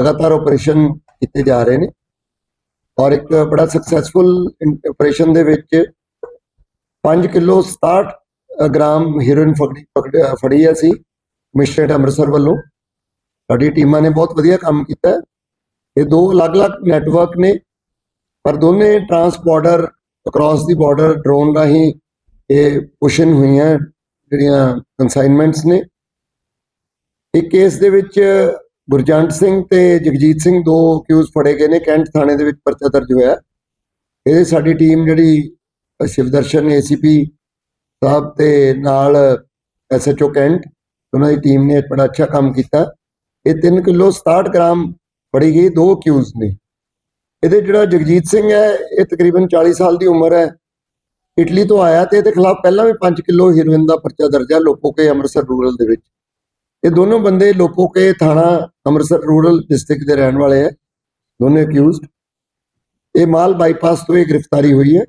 ਲਗਾਤਾਰ ਆਪਰੇਸ਼ਨ ਕੀਤੇ ਜਾ ਰਹੇ ਨੇ ਔਰ ਇੱਕ ਬੜਾ ਸਕਸੈਸਫੁਲ ਆਪਰੇਸ਼ਨ ਦੇ ਵਿੱਚ 5 ਕਿਲੋ 67 ਗ੍ਰਾਮ ਹੀਰੋਇਨ ਫੜੀ ਪਕੜ- ਫੜੀ ਹੈ ਅਸੀਂ ਮਿਸਟਰ ਅੰਮ੍ਰਿਤਸਰ ਵੱਲੋਂ। ਸਾਡੀ ਟੀਮਾਂ ਨੇ ਬਹੁਤ ਵਧੀਆ ਕੰਮ ਕੀਤਾ। ਇਹ ਦੋ ਅਲੱਗ-ਅਲੱਗ ਨੈਟਵਰਕ ਨੇ, ਪਰ ਦੋਨੇ ਟਰਾਂਸਪੋਰਟਰ ਅਕ੍ਰੋਸ ਦੀ ਬਾਰਡਰ ਡਰੋਨ ਰਾਹੀਂ ਇਹ ਪੁਸ਼ਨ ਹੋਈਆਂ ਜਿਹੜੀਆਂ ਕਨਸਾਈਨਮੈਂਟਸ ਨੇ। ਇੱਕ ਕੇਸ ਦੇ ਵਿੱਚ ਗੁਰਜੰਟ ਸਿੰਘ ਤੇ ਜਗਜੀਤ ਸਿੰਘ ਦੋ ਅਕਿਊਜ਼ ਫੜੇ ਗਏ ਨੇ ਕੈਂਟ ਥਾਣੇ ਦੇ ਵਿੱਚ ਪਰਚਾ ਦਰਜ ਹੋਇਆ। ਇਹ ਸਾਡੀ ਟੀਮ ਜਿਹੜੀ ਅ, ਸ਼ਿਵਦਰਸ਼ਨ ਏਸੀਪੀ ਸਾਹਿਬ ਤੇ ਨਾਲ ਐਸਐਚਓ ਕੈਂਟ ਉਹਨਾਂ ਦੀ ਟੀਮ ਨੇ ਬੜਾ ਅੱਛਾ ਕੰਮ ਕੀਤਾ। ਇਹ 3 ਕਿਲੋ 67 ਗ੍ਰਾਮ ਫੜੀ ਗਈ ਦੋ ਅਕਿਊਜ਼ ਨੇ। ਇਹਦੇ ਜਿਹੜਾ ਜਗਜੀਤ ਸਿੰਘ ਹੈ ਇਹ ਤਕਰੀਬਨ 40 ਸਾਲ ਦੀ ਉਮਰ ਹੈ। ਇਟਲੀ ਤੋਂ ਆਇਆ ਤੇ ਇਹਦੇ ਖਿਲਾਫ ਪਹਿਲਾਂ ਵੀ 5 ਕਿਲੋ ਹੀਰੋਇਨ ਦਾ ਪਰਚਾ ਦਰਜ ਹੈ ਲੋਪੋਕੇ ਅੰਮ੍ਰਿਤਸਰ ਰੂਰਲ ਦੇ ਵਿੱਚ। ਇਹ ਦੋਨੋਂ ਬੰਦੇ ਲੋਪੋਕੇ ਥਾਣਾ ਅੰਮ੍ਰਿਤਸਰ ਰੂਰਲ ਡਿਸਟ੍ਰਿਕਟ ਦੇ ਰਹਿਣ ਵਾਲੇ ਹੈ ਦੋਨੇ ਅਕਿਊਜ਼ਡ ਇਹ ਮਾਲ ਬਾਈਪਾਸ ਤੋਂ ਇਹ ਗ੍ਰਿਫਤਾਰੀ ਹੋਈ ਹੈ।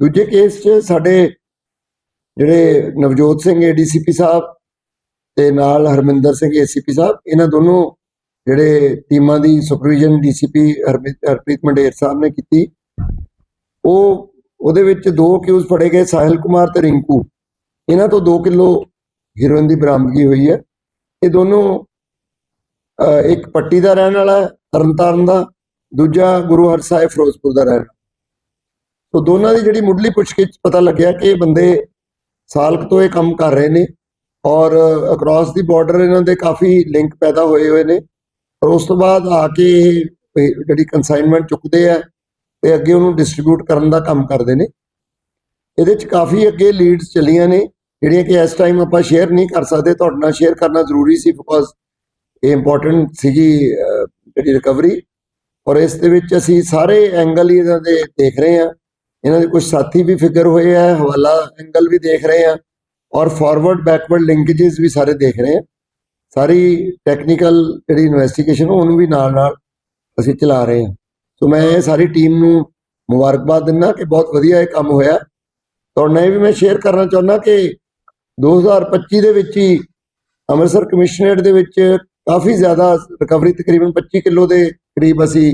ਦੂਜੇ ਕੇਸ 'ਚ ਸਾਡੇ ਜਿਹੜੇ ਨਵਜੋਤ ਸਿੰਘ ਏਡੀਸੀਪੀ ਸਾਹਿਬ ਤੇ ਨਾਲ ਹਰਮਿੰਦਰ ਸਿੰਘ ਏਸੀਪੀ ਸਾਹਿਬ, ਇਹਨਾਂ ਦੋਨੋਂ ਜਿਹੜੇ ਟੀਮਾਂ ਦੀ ਸੁਪਰਵੀਜ਼ਨ ਡੀਸੀਪੀ ਹਰਪ੍ਰੀਤ ਮੰਡੇਰ ਸਾਹਿਬ ਨੇ ਕੀਤੀ। ਉਹ, ਉਹਦੇ ਵਿੱਚ ਦੋ ਅਕਿਊਜ਼ ਫੜੇ ਗਏ, ਸਾਹਿਲ ਕੁਮਾਰ ਤੇ ਰਿੰਕੂ। ਇਹਨਾਂ ਤੋਂ 2 ਕਿਲੋ ਹੀਰੋਇਨ ਦੀ ਬਰਾਮਦਗੀ ਹੋਈ ਹੈ। ਇਹ ਦੋਨੋਂ ਇੱਕ ਪੱਟੀ ਦਾ ਰਹਿਣ ਵਾਲਾ ਹੈ, ਤਰਨਤਾਰਨ ਦਾ, ਦੂਜਾ ਗੁਰੂ ਹਰ ਸਾਹਿਬ ਫਿਰੋਜ਼ਪੁਰ ਦਾ ਰਹਿਣ ਵਾਲਾ। ਸੋ ਦੋਨਾਂ ਦੀ ਜਿਹੜੀ ਮੁੱਢਲੀ ਪੁੱਛਗਿੱਛ ਪਤਾ ਲੱਗਿਆ ਕਿ ਇਹ ਬੰਦੇ ਸਾਲਕ ਤੋਂ ਇਹ ਕੰਮ ਕਰ ਰਹੇ ਨੇ ਔਰ ਅਕ੍ਰੋਸ ਦੀ ਬਾਰਡਰ ਇਹਨਾਂ ਦੇ ਕਾਫੀ ਲਿੰਕ ਪੈਦਾ ਹੋਏ ਹੋਏ ਨੇ। ਔਰ ਉਸ ਤੋਂ ਬਾਅਦ ਆ ਕੇ ਇਹ ਜਿਹੜੀ ਕਨਸਾਈਨਮੈਂਟ ਚੁੱਕਦੇ ਆ ਤੇ ਅੱਗੇ ਉਹਨੂੰ ਡਿਸਟ੍ਰੀਬਿਊਟ ਕਰਨ ਦਾ ਕੰਮ ਕਰਦੇ ਨੇ। ਇਹਦੇ ਚ ਕਾਫੀ ਅੱਗੇ ਲੀਡਸ ਚੱਲੀਆਂ ਨੇ। ਜਿਹੜੀਆਂ ਕਿ ਇਸ ਟਾਈਮ ਆਪਾਂ ਸ਼ੇਅਰ ਨਹੀਂ ਕਰ ਸਕਦੇ, ਤੁਹਾਡੇ ਨਾਲ ਸ਼ੇਅਰ ਕਰਨਾ ਜ਼ਰੂਰੀ ਸੀ ਬਿਕੋਜ਼ ਇਹ ਇੰਪੋਰਟੈਂਟ ਸੀਗੀ ਜਿਹੜੀ ਰਿਕਵਰੀ ਔਰ ਇਸ ਦੇ ਵਿੱਚ ਅਸੀਂ ਸਾਰੇ ਐਂਗਲ ਹੀ ਇਹਨਾਂ ਦੇ ਦੇਖ ਰਹੇ ਹਾਂ। ਇਹਨਾਂ ਦੇ ਕੁਝ ਸਾਥੀ ਵੀ ਫਿਕਰ ਹੋਏ ਆ, ਹਵਾਲਾ ਐਂਗਲ ਵੀ ਦੇਖ ਰਹੇ ਹਾਂ। ਔਰ ਫਾਰਵਰਡ ਬੈਕਵਰਡ ਲਿੰਕੇजेस ਵੀ ਸਾਰੇ ਦੇਖ ਰਹੇ ਹਾਂ। ਸਾਰੀ ਟੈਕਨੀਕਲ ਜਿਹੜੀ ਇਨਵੈਸਟੀਗੇਸ਼ਨ ਉਹਨੂੰ ਵੀ ਨਾਲ ਨਾਲ ਅਸੀਂ ਚਲਾ ਰਹੇ ਹਾਂ। ਸੋ ਮੈਂ ਇਹ ਸਾਰੀ ਟੀਮ ਨੂੰ ਮੁਬਾਰਕਬਾਦ ਦਿੰਦਾ ਕਿ ਬਹੁਤ ਵਧੀਆ ਇਹ ਕੰਮ ਹੋਇਆ। ਤੁਹਾਡੇ ਨਾਲ ਇਹ ਵੀ ਮੈਂ ਸ਼ੇਅਰ ਕਰਨਾ ਚਾਹੁੰਦਾ ਕਿ 2025 ਦੇ ਵਿੱਚ ਹੀ ਅੰਮ੍ਰਿਤਸਰ ਕਮਿਸ਼ਨਰੇਟ ਦੇ ਵਿੱਚ ਕਾਫੀ ਜ਼ਿਆਦਾ ਰਿਕਵਰੀ ਤਕਰੀਬਨ 25 ਕਿਲੋ ਦੇ ਕਰੀਬ ਅਸੀਂ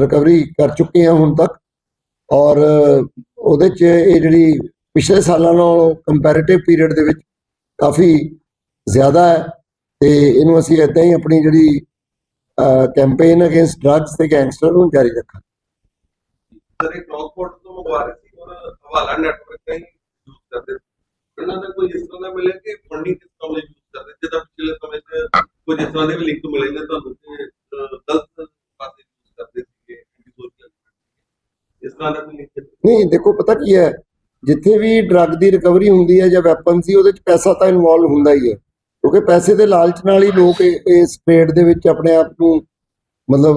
ਰਿਕਵਰੀ ਕਰ ਚੁੱਕੇ ਹਾਂ ਹੁਣ ਤੱਕ। ਔਰ ਉਹਦੇ ਚ ਇਹ ਜਿਹੜੀ ਪਿਛਲੇ ਸਾਲਾਂ ਨਾਲੋਂ ਕੰਪੈਰੀਟਿਵ ਪੀਰੀਅਡ ਦੇ ਵਿੱਚ ਕਾਫੀ ਜ਼ਿਆਦਾ ਹੈ ਤੇ ਇਹਨੂੰ ਅਸੀਂ ਇਦਾਂ ਹੀ ਆਪਣੀ ਜਿਹੜੀ ਕੈਂਪੇਨ ਅਗੇਂਸਟ ਡਰੱਗਸ ਤੇ ਗੈਂਗਸਟਰ ਨੂੰ ਜਾਰੀ ਰੱਖਾਂਗੇ। ਸਰ, ਇਹ ਤੋਂ ਮੰਗਵਾ ਸੀ ਔਰ ਹਵਾਲਾ ਨੈਟਵਰਕ ਦਾ ਹੀ ਯੂਜ਼ ਕਰਦੇ ਇਹਨਾਂ ਦਾ ਕੋਈ ਇਸ ਤਰ੍ਹਾਂ ਦਾ ਮਿਲਿਆ ਕਿ ਫੰਡਿੰਗ ਕਿਸ ਤਰ੍ਹਾਂ ਦੀ ਯੂਜ਼ ਕਰਦੇ? ਜਿੱਦਾਂ ਪਿਛਲੇ ਸਮੇਂ 'ਚ ਕੁਝ ਇਸ ਤਰ੍ਹਾਂ ਦੇ ਵੀ ਲਿੰਕ ਮਿਲੇ ਨੇ ਤੁਹਾਨੂੰ ਕਿ ਗਲਤ ਪਾਸੇ ਯੂਜ਼ ਕਰਦੇ ਸੀਗੇ ਐਂਟੀ ਇਸ ਤਰ੍ਹਾਂ ਦਾ ਕੋਈ ਲਿੰਕ ਨਹੀਂ, ਦੇਖੋ, ਪਤਾ ਕੀ ਹੈ? ਜਿੱਥੇ ਵੀ ਡਰੱਗ ਦੀ ਰਿਕਵਰੀ ਹੁੰਦੀ ਹੈ ਜਾਂ ਵੈਪਨ ਸੀ, ਉਹਦੇ ਚ ਪੈਸਾ ਤਾਂ ਇਨਵੋਲਵ ਹੁੰਦਾ ਹੀ ਹੈ। ਕਿਉਂਕਿ ਪੈਸੇ ਦੇ ਲਾਲਚ ਨਾਲ ਹੀ ਲੋਕ ਇਸ ਟ੍ਰੇਡ ਦੇ ਵਿੱਚ ਆਪਣੇ ਆਪ ਨੂੰ ਮਤਲਬ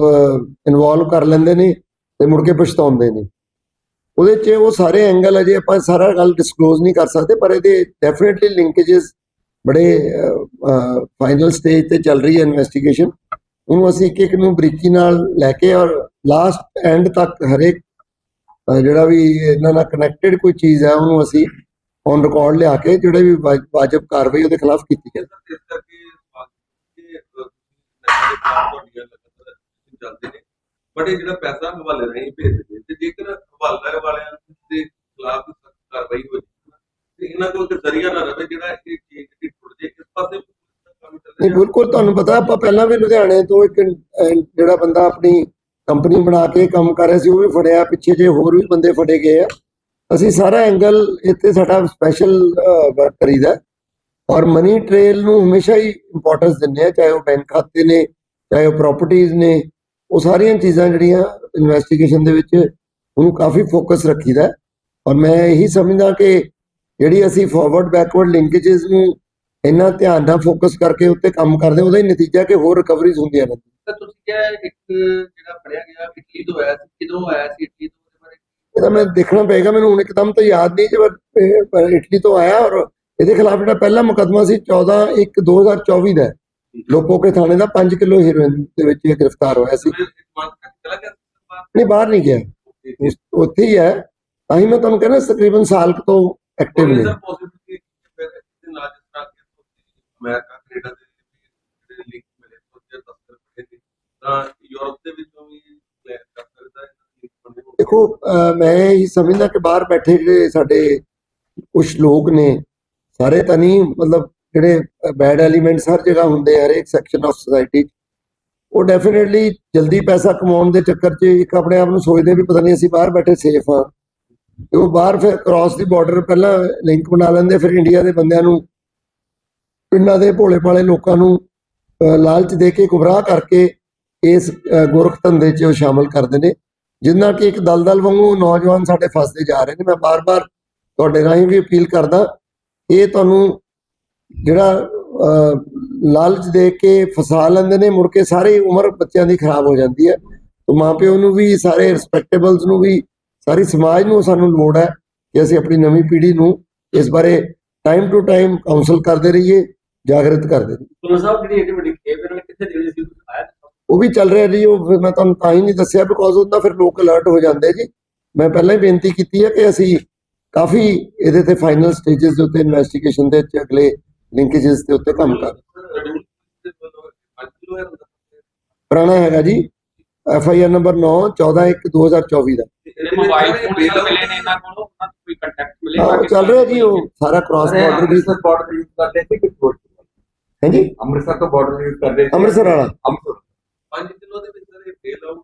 ਇਨਵੋਲਵ ਕਰ ਲੈਂਦੇ ਨੇ ਤੇ ਮੁੜ ਕੇ ਪਛਤਾਉਂਦੇ ਨੇ। ਉਹਦੇ 'ਚ ਉਹ ਸਾਰੇ ਐਂਗਲ ਅਜੇ ਆਪਾਂ ਸਾਰਾ ਗੱਲ ਡਿਸਕਲੋਜ਼ ਨਹੀਂ ਕਰ ਸਕਦੇ, ਪਰ ਇਹਦੇ ਡੈਫੀਨਿਟਲੀ ਲਿੰਕੇजेस ਬੜੇ ਫਾਈਨਲ ਸਟੇਜ ਤੇ ਚੱਲ ਰਹੀ ਹੈ ਇਨਵੈਸਟੀਗੇਸ਼ਨ ਉਹਨੂੰ ਅਸੀਂ ਇੱਕ ਇੱਕ ਨੂੰ ਬਰੀਕੀ ਨਾਲ ਲੈ ਕੇ ਔਰ ਲਾਸਟ ਐਂਡ ਤੱਕ ਹਰੇਕ ਜਿਹੜਾ ਵੀ ਇਹਨਾਂ ਨਾਲ ਕਨੈਕਟਡ ਕੋਈ ਚੀਜ਼ ਹੈ, ਉਹਨੂੰ ਅਸੀਂ ਔਨ ਰਿਕਾਰਡ ਲਿਆ ਕੇ ਜਿਹੜੇ ਵੀ ਵਾਜਬ ਕਾਰਵਾਈ ਉਹਦੇ ਖਿਲਾਫ ਕੀਤੀ ਜਾਏ ਇਸ ਕਰਕੇ ਬਟ ਇਹ ਜਿਹੜਾ ਪੈਸਾ ਹਵਾਲੇ ਰਾਹੀਂ ਭੇਜਦੇ ਨੇ ਤੇ ਜੇਕਰ ਹਵਾਲਾ ਵਾਲਿਆਂ ਦੇ ਖਿਲਾਫ ਸਖਤ ਕਾਰਵਾਈ ਹੋ ਜਾਵੇ ਤੇ ਇਹਨਾਂ ਕੋਲ ਇੱਕ ਜ਼ਰੀਆ ਨਾ ਰਵੇ ਜਿਹੜਾ ਇਹ ਚੀਜ਼ ਜਿਹੜੀ ਟੁੱਟ ਜੇ ਇਸ ਪਾਸੇ ਕੰਮ ਚੱਲ ਨਹੀਂ ਬਿਲਕੁਲ ਤੁਹਾਨੂੰ ਪਤਾ, ਆਪਾਂ ਪਹਿਲਾਂ ਵੀ ਲੁਧਿਆਣੇ ਤੋਂ ਇੱਕ ਜਿਹੜਾ ਬੰਦਾ ਆਪਣੀ ਕੰਪਨੀ ਬਣਾ ਕੇ ਕੰਮ ਕਰ ਰਿਹਾ ਸੀ, ਉਹ ਵੀ ਫੜਿਆ। ਪਿੱਛੇ ਜੇ ਹੋਰ ਵੀ ਬੰਦੇ ਫੜੇ ਗਏ ਆ। ਅਸੀਂ ਸਾਰਾ ਐਂਗਲ ਇੱਥੇ ਸਾਡਾ ਸਪੈਸ਼ਲ ਵਰਕ ਕਰੀਦਾ। ਔਰ ਮਨੀ ਟ੍ਰੇਲ ਨੂੰ ਹਮੇਸ਼ਾ ਹੀ ਇੰਪੋਰਟੈਂਸ ਦਿੰਦੇ ਆ, ਚਾਹੇ ਉਹ ਬੈਂਕ ਖਾਤੇ ਨੇ, ਚਾਹੇ ਉਹ ਪ੍ਰਾਪਰਟੀਆਂ ਨੇ। ਉਹ ਸਾਰੀਆਂ ਚੀਜ਼ਾਂ ਜਿਹੜੀਆਂ ਇਨਵੈਸਟੀਗੇਸ਼ਨ ਦੇ ਵਿੱਚ ਉਹਨੂੰ ਕਾਫੀ ਫੋਕਸ ਰੱਖੀਦਾ। ਹੈ। ਔਰ ਮੈਂ ਇਹੀ ਸਮਝਦਾ ਕਿ ਜਿਹੜੀ ਅਸੀਂ ਫਾਰਵਰਡ ਬੈਕਵਰਡ ਲਿੰਕੇजेस ਨੂੰ ਇੰਨਾ ਧਿਆਨ ਨਾਲ ਫੋਕਸ ਕਰਕੇ ਉੱਤੇ ਕੰਮ ਕਰਦੇ ਉਹਦਾ ਹੀ ਨਤੀਜਾ ਕਿ ਹੋਰ ਰਿਕਵਰੀਜ਼ ਹੁੰਦੀਆਂ ਨੇ। ਤਾਂ ਤੁਸੀਂ ਕਿਹਾ ਇੱਕ ਜਿਹੜਾ ਫੜਿਆ ਗਿਆ ਇਟਲੀ ਤੋਂ ਆਇਆ ਸੀ ਕਿਦੋਂ ਆਇਆ ਸੀ ਇਟਲੀ ਤੋਂ ਉਹਦੇ ਬਾਰੇ? ਇਹਦਾ ਮੈਂ ਦੇਖਣਾ ਪਏਗਾ ਮੈਨੂੰ ਹੁਣ ਇੱਕਦਮ ਤਾਂ ਯਾਦ ਨਹੀਂ ਜੇ ਪਰ ਇਟਲੀ ਤੋਂ ਆਇਆ ਔਰ ਇਹਦੇ ਖਿਲਾਫ ਜਿਹੜਾ ਪਹਿਲਾ ਮੁਕੱਦਮਾ ਸੀ 14 1 2024 ਦਾ। ਹੈ। ਲੋਪੋਕੇ ਥਾਣੇ ਦਾ 5 ਕਿਲੋ ਹੀਰੋਇਨ ਦੇ ਵਿੱਚ ਇਹ ਗ੍ਰਿਫਤਾਰ ਹੋਇਆ ਸੀ? ਨਹੀਂ ਬਾਹਰ ਨਹੀਂ ਗਿਆ। ਉੱਥੇ ਹੀ ਹੈ। ਤਾਂ ਹੀ ਮੈਂ ਤੁਹਾਨੂੰ ਕਹਿੰਦਾ ਤਕਰੀਬਨ ਸਾਲ ਕੁ ਤੋਂ ਐਕਟਿਵ ਨੇ। ਅਮਰੀਕਾ ਕੈਨੇਡਾ ਦੇ ਜਿਹੜੇ ਲਿੰਕ ਮਿਲੇ ਤੋਂ ਜੇ 10 ਰੁਪਏ ਦੀ ਤਾਂ ਯੂਰਪ ਦੇ ਵਿੱਚੋਂ ਵੀ ਕਲੀਅਰ ਕਰ ਸਕਦਾ ਹੈ ਦੇਖੋ ਮੈਂ ਇਹ ਸਮਝਦਾ ਕਿ ਬਾਹਰ ਬੈਠੇ ਜਿਹੜੇ ਸਾਡੇ ਕੁਝ ਲੋਕ ਨੇ, ਸਾਰੇ ਤਾਂ ਨਹੀਂ, ਮਤਲਬ ਜਿਹੜੇ ਬੈਡ ਐਲੀਮੈਂਟਸ ਹਰ ਜਗ੍ਹਾ ਹੁੰਦੇ ਹਰ ਇੱਕ ਸੈਕਸ਼ਨ ਆਫ ਸੋਸਾਇਟੀ ਉਹ ਡੈਫੀਨਿਟਲੀ ਜਲਦੀ ਪੈਸਾ ਕਮਾਉਣ ਦੇ ਚੱਕਰ 'ਚ ਇੱਕ ਆਪਣੇ ਆਪ ਨੂੰ ਸੋਚਦੇ ਵੀ ਪਤਾ ਨਹੀਂ ਅਸੀਂ ਬਾਹਰ ਬੈਠੇ ਸੇਫ ਆ। ਉਹ ਬਾਹਰ ਫਿਰ ਕ੍ਰਾਸ ਦੀ ਬਾਰਡਰ ਪਹਿਲਾਂ ਲਿੰਕ ਬਣਾ ਲੈਂਦੇ, ਫਿਰ ਇੰਡੀਆ ਦੇ ਬੰਦਿਆਂ ਨੂੰ ਪਿੰਡਾਂ ਦੇ ਭੋਲੇ ਭਾਲੇ ਲੋਕਾਂ ਨੂੰ ਅਹ ਲਾਲਚ ਦੇ ਕੇ ਗੁੰਮਰਾਹ ਕਰਕੇ ਇਸ ਗੋਰਖ ਧੰਦੇ 'ਚ ਉਹ ਸ਼ਾਮਲ ਕਰਦੇ ਨੇ। ਜਿੰਨਾ ਕਿ ਇੱਕ ਦਲਦਲ ਵਾਂਗੂ ਨੌਜਵਾਨ ਸਾਡੇ ਫਸਦੇ ਜਾ ਰਹੇ ਨੇ ਮੈਂ ਬਾਰ-ਬਾਰ ਤੁਹਾਡੇ ਰਾਹੀਂ ਵੀ ਅਪੀਲ ਕਰਦਾ ਇਹ ਤੁਹਾਨੂੰ ਜਿਹੜਾ ਅਹ, ਲਾਲਚ ਦੇ ਕੇ ਫਸਾ ਲੈਂਦੇ ਨੇ ਮੁੜ ਕੇ ਸਾਰੀ ਉਮਰ ਬੱਚਿਆਂ ਦੀ ਖਰਾਬ ਹੋ ਜਾਂਦੀ ਹੈ। ਤੇ ਮਾਪਿਓ ਨੂੰ ਵੀ ਸਾਰੇ ਰਿਸਪੈਕਟੇਬਲਸ ਨੂੰ ਵੀ ਸਾਰੀ ਸਮਾਜ ਨੂੰ ਸਾਨੂੰ ਲੋੜ ਹੈ ਕਿ ਅਸੀਂ ਆਪਣੀ ਨਵੀਂ ਪੀੜ੍ਹੀ ਨੂੰ ਇਸ ਬਾਰੇ ਟਾਈਮ ਟੂ ਟਾਈਮ ਕਾਉਂਸਲ ਕਰਦੇ ਰਹੀਏ। ਜਾਗਰਤ ਕਰ ਦੇਣ ਤੁਹਾਨੂੰ ਸਾਹਿਬ ਜਿਹੜੀ ਐਡੀ ਵੱਡੀ ਖੇਪ ਇਹਨਾਂ ਨੇ ਕਿੱਥੇ ਜਿਹੜੀ ਸੀ ਆਇਆ ਉਹ ਵੀ ਚੱਲ ਰਿਹਾ ਜੀ ਉਹ ਫਿਰ ਮੈਂ ਤੁਹਾਨੂੰ ਤਾਂ ਹੀ ਨਹੀਂ ਦੱਸਿਆ ਬਿਕੋਜ਼ ਉਹਦਾ ਫਿਰ ਲੋਕ ਅਲਰਟ ਹੋ ਜਾਂਦੇ ਜੀ। ਮੈਂ ਪਹਿਲਾਂ ਹੀ ਬੇਨਤੀ ਕੀਤੀ ਹੈ ਕਿ ਅਸੀਂ ਕਾਫੀ ਇਹਦੇ ਤੇ ਫਾਈਨਲ ਸਟੇजेस ਦੇ ਉੱਤੇ ਇਨਵੈਸਟੀਗੇਸ਼ਨ ਦੇ ਅਗਲੇ ਲਿੰਕੇजेस ਦੇ ਉੱਤੇ ਕੰਮ ਕਰ ਪੁਰਾਣਾ ਹੈਗਾ ਜੀ ਐਫ ਆਈ ਆਰ ਨੰਬਰ 9 14 1 2024 ਦਾ। ਮੋਬਾਈਲ ਫੋਨ ਮਿਲੇ ਨੇ ਇਹਨਾਂ ਕੋਲੋਂ ਕੋਈ ਕੰਟੈਕਟ ਮਿਲੇਗਾ ਚੱਲ ਰਿਹਾ ਜੀ ਉਹ ਸਾਰਾ ਕ੍ਰਾਸ ਬਾਰਡਰ ਵੀ ਸਰ ਕਰਦੇ। ਹੈ ਜੀ ਅੰਮ੍ਰਿਤਸਰ ਤੋਂ ਬਾਰਡਰ ਯੂਜ਼ ਕਰਦੇ ਸੀ। ਅੰਮ੍ਰਿਤਸਰ ਵਾਲਾ। ਅੰਮ੍ਰਿਤਸਰ। 5 ਕਿਲੋ ਦੇ ਵਿੱਚ ਸਰ ਇਹ ਫੇਲ ਆਊਟ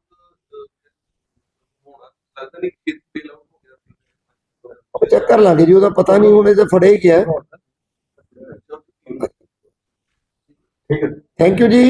ਹੋਣਾ। ਲੱਗਦਾ ਨਹੀਂ ਕਿ ਫੇਲ ਆਊਟ ਹੋ ਗਿਆ ਸੀ। ਚੈੱਕ ਕਰ ਲਾਂਗੇ ਜੀ ਉਹਦਾ ਪਤਾ ਨਹੀਂ ਹੁਣ ਇਹ ਤਾਂ ਫੜੇ ਹੀ ਗਿਆ। ਠੀਕ ਹੈ। ਥੈਂਕ ਯੂ ਜੀ।